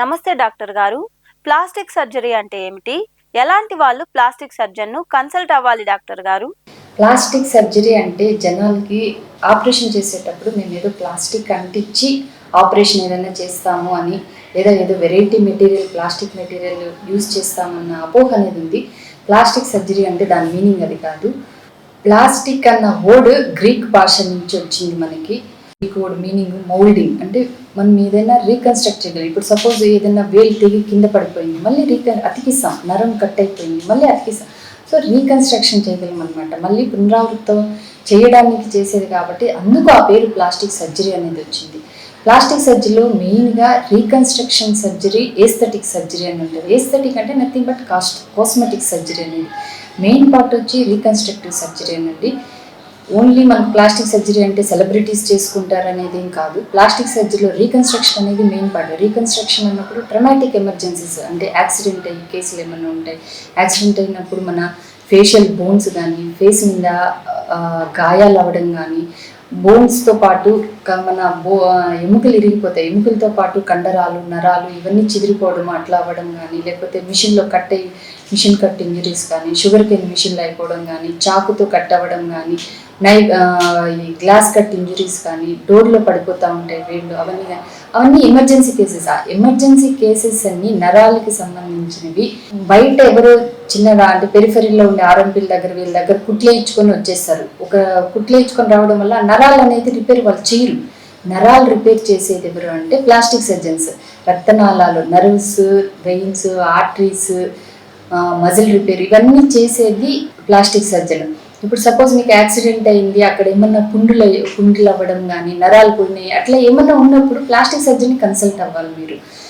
నమస్తే డాక్టర్ గారు. Plastic surgery అంటే ఏమిటి? ఎలాంటి వాళ్ళు ప్లాస్టిక్ సర్జన్ను కన్సల్ట్ అవ్వాలి డాక్టర్ గారు? ప్లాస్టిక్ సర్జరీ అంటే జనాలకి ఆపరేషన్ చేసేటప్పుడు మేము ఏదో ప్లాస్టిక్ అంటించి ఆపరేషన్ ఏదైనా చేస్తాము అని లేదా ఏదో variety material plastic material use చేస్తామన్న అపోహ అనేది ఉంది. ప్లాస్టిక్ సర్జరీ అంటే దాని మీనింగ్ అది కాదు. ప్లాస్టిక్ అన్న వర్డ్ గ్రీక్ భాష నుంచి వచ్చింది మనకి. గ్రీక్ మీనింగ్ మౌల్డింగ్ అంటే మనం ఏదైనా రీకన్స్ట్రక్ట్ చేయగలం ఇప్పుడు సపోజ్ ఏదైనా వేలు తెగి కింద పడిపోయింది. మళ్ళీ రీకన్ అతికిస్తాం. నరం కట్ అయిపోయింది. మళ్ళీ అతికిస్తాం. సో రీకన్స్ట్రక్షన్ చేయగలం అనమాట మళ్ళీ పునరావృతం చేయడానికి చేసేది కాబట్టి అందుకు ఆ పేరు ప్లాస్టిక్ సర్జరీ అనేది వచ్చింది. ప్లాస్టిక్ సర్జరీలో మెయిన్గా రీకన్స్ట్రక్షన్ సర్జరీ ఏస్థెటిక్ సర్జరీ అని ఉంటుంది. ఏస్థెటిక్ అంటే nothing but cost cosmetic surgery అనేది. మెయిన్ పార్ట్ వచ్చి రీకన్స్ట్రక్టివ్ సర్జరీ అనండి ఓన్లీ మనకు ప్లాస్టిక్ సర్జరీ అంటే సెలబ్రిటీస్ చేసుకుంటారు అనేది ఏం కాదు. ప్లాస్టిక్ సర్జరీలో రీకన్స్ట్రక్షన్ అనేది మెయిన్ పార్ట్. రీకన్స్ట్రక్షన్ అన్నప్పుడు ట్రమాటిక్ ఎమర్జెన్సీస్ అంటే యాక్సిడెంట్ అయ్యి కేసులు ఏమైనా ఉంటాయి యాక్సిడెంట్ అయినప్పుడు మన ఫేషియల్ బోన్స్ కానీ ఫేస్ మీద గాయాలు అవ్వడం కానీ బోన్స్తో పాటు మన బో ఎముకలు ఇరిగిపోతాయి. ఎముకలతో పాటు కండరాలు నరాలు ఇవన్నీ చిదిరిపోవడం అట్లా అవ్వడం కానీ లేకపోతే మిషన్లో కట్ అయ్యి మిషన్ కట్ ఇంజరీస్ కానీ షుగర్ కేన్ మిషన్లు అయిపోవడం కానీ చాకుతో కట్ అవ్వడం కానీ నై ఈ గ్లాస్ కట్ ఇంజరీస్ కానీ డోర్లో పడిపోతూ ఉంటాయి వేళ్ళు అవన్నీ అవన్నీ ఎమర్జెన్సీ కేసెస్. ఆ ఎమర్జెన్సీ కేసెస్ అన్ని నరాలకి సంబంధించినవి. బయట ఎవరో చిన్నగా అంటే పెరిఫరీలో ఉండే ఆర్ఎంపీల దగ్గర వీళ్ళ దగ్గర కుట్లేయించుకొని వచ్చేస్తారు ఒక కుట్లేయించుకొని రావడం వల్ల నరాలు అనేది రిపేర్ వాళ్ళు చేయరు. నరాలు రిపేర్ చేసేది ఎవరు అంటే ప్లాస్టిక్ సర్జన్స్ రక్తనాళాలు nerves veins arteries muscle repair ఇవన్నీ చేసేది ప్లాస్టిక్ సర్జన్ ఇప్పుడు సపోజ్ మీకు యాక్సిడెంట్ అయింది అక్కడ ఏమన్నా పుండులు పుండులు అవ్వడం కానీ నరాలు పోయినాయి అట్లా ఏమన్నా ఉన్నప్పుడు ప్లాస్టిక్ సర్జన్ కన్సల్ట్ అవ్వాలి మీరు.